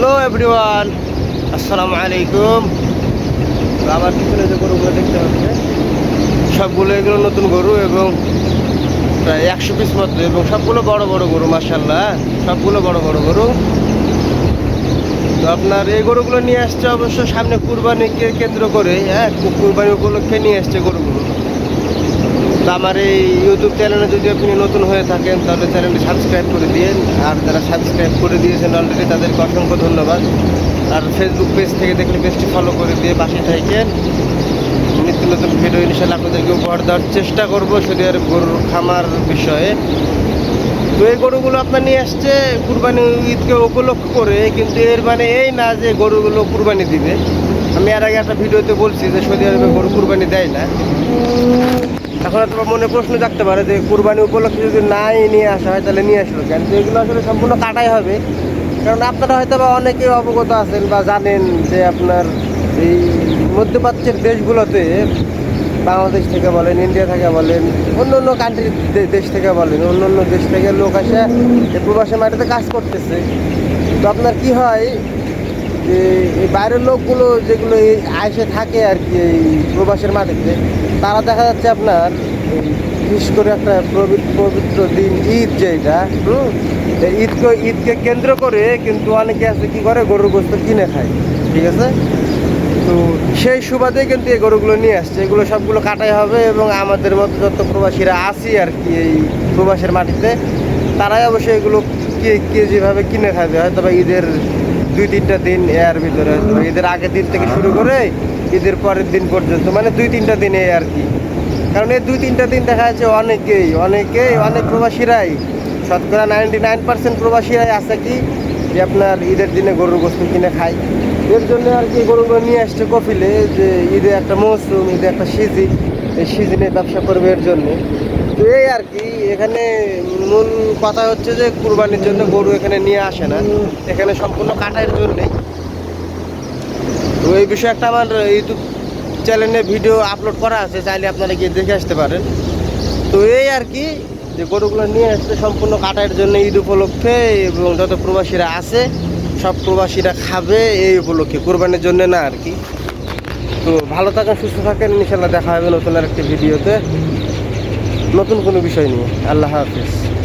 Hello everyone, আসসালামু আলাইকুম। আমার পিছনে যে গরুগুলো দেখতে পাচ্ছেন। সবগুলো এগুলো নতুন গরু এবং প্রায় একশো পিস মতো এবং সবগুলো বড় বড় গরু মার্শাল্লাহ সবগুলো বড় বড় গরু। তো আপনার এই গরুগুলো নিয়ে আসছে অবশ্য সামনে কুরবানিকে কেন্দ্র করে হ্যাঁ কুরবানি উপলক্ষে নিয়ে আসছে গরুগুলো। তো আমার এই ইউটিউব চ্যানেলে যদি আপনি নতুন হয়ে থাকেন, তাহলে চ্যানেলটি সাবস্ক্রাইব করে দিন আর যারা সাবস্ক্রাইব করে দিয়েছেন অলরেডি তাদেরকে অসংখ্য ধন্যবাদ। আর ফেসবুক পেজ থেকে দেখলে পেজটি ফলো করে দিয়ে পাশে থাকেন। নিত্য নতুন ভিডিও ইনশাল্লাহ আপনাদেরকে উপহার দেওয়ার চেষ্টা করব শরীরের গরুর খামার বিষয়ে। তো এই গরুগুলো আপনার নিয়ে আসছে কুরবানি ঈদকে উপলক্ষ করে, কিন্তু এর মানে এই না যে গরুগুলো কুরবানি দিবে। আমি এর আগে একটা ভিডিওতে বলছি যে সৌদি আরবে গরু কুরবানি দেয় না। এখন তোমার মনে প্রশ্ন থাকতে পারে যে কুরবানি উপলক্ষে যদি নাই নিয়ে আসা হয়, তাহলে নিয়ে আসলো কেন? এগুলো আসলে সম্পূর্ণ কাটাই হবে। কারণ আপনারা হয়তো বা অনেকে অবগত আছেন বা জানেন যে আপনার এই মধ্যপ্রাচ্যের দেশগুলোতে বাংলাদেশ থেকে বলেন, ইন্ডিয়া থেকে বলেন, অন্য অন্য কান্ট্রির দেশ থেকে বলেন, অন্য অন্য দেশ থেকে লোক আসে প্রবাসী মাটিতে কাজ করতেছে। তো আপনার কি হয় বাইরের লোকগুলো যেগুলো এই আইসে থাকে আর কি, এই প্রবাসের মাটিতে, তারা দেখা যাচ্ছে আপনার বিশেষ করে একটা পবিত্র দিন, ঈদ যেটা ঈদকে ঈদকে কেন্দ্র করে কিন্তু অনেকে আছে কি করে, গরুর গোস্ত কিনে খায়, ঠিক আছে? তো সেই সুবাদে কিন্তু এই গরুগুলো নিয়ে আসছে, এগুলো সবগুলো কাটাই হবে এবং আমাদের মতো যত প্রবাসীরা আছি আর কি এই প্রবাসের মাটিতে, তারাই অবশ্যই এগুলো কে কে যেভাবে কিনে খাবে হয়তো বা ঈদের দুই তিনটা দিন এর ভিতরে। ঈদের আগের দিন থেকে শুরু করে ঈদের পরের দিন পর্যন্ত মানে দুই তিনটা দিন আর কি। কারণ এই দুই তিনটা দিন দেখা যাচ্ছে অনেকেই অনেকেই, অনেক প্রবাসীরাই, শতকরা নাইনটি নাইন পার্সেন্ট প্রবাসীরাই আছে কি যে আপনার ঈদের দিনে গরুর গোস্ত কিনে খায়। এর জন্য আর কি গরুগুলো নিয়ে আসছে কফিলে, যে ঈদে একটা মৌসুম, ঈদে একটা সিজন এই সিজনে ব্যবসা করবে এর জন্যে। এই আর কি, এখানে মূল কথা হচ্ছে যে কুরবানির জন্য গরু এখানে নিয়ে আসে না। এখানে সম্পূর্ণ কাটার জন্যেই তো এই বিষয়ে একটা আমার ইউটিউব চ্যানেলে ভিডিও আপলোড করা আছে, চাইলে আপনারা গিয়ে দেখে আসতে পারেন। তো এই আর কি, যে গরুগুলো নিয়ে আসছে সম্পূর্ণ কাটার জন্য ঈদ উপলক্ষে এবং যত প্রবাসীরা আছে, সব প্রবাসীরা খাবে এই উপলক্ষে, কোরবানির জন্য না আর কি। তো ভালো থাকেন, সুস্থ থাকেন ইনশাল্লাহ দেখা হবে নতুন আর একটি ভিডিওতে। নতুন কোনো বিষয় নিয়ে। আল্লাহ হাফিজ।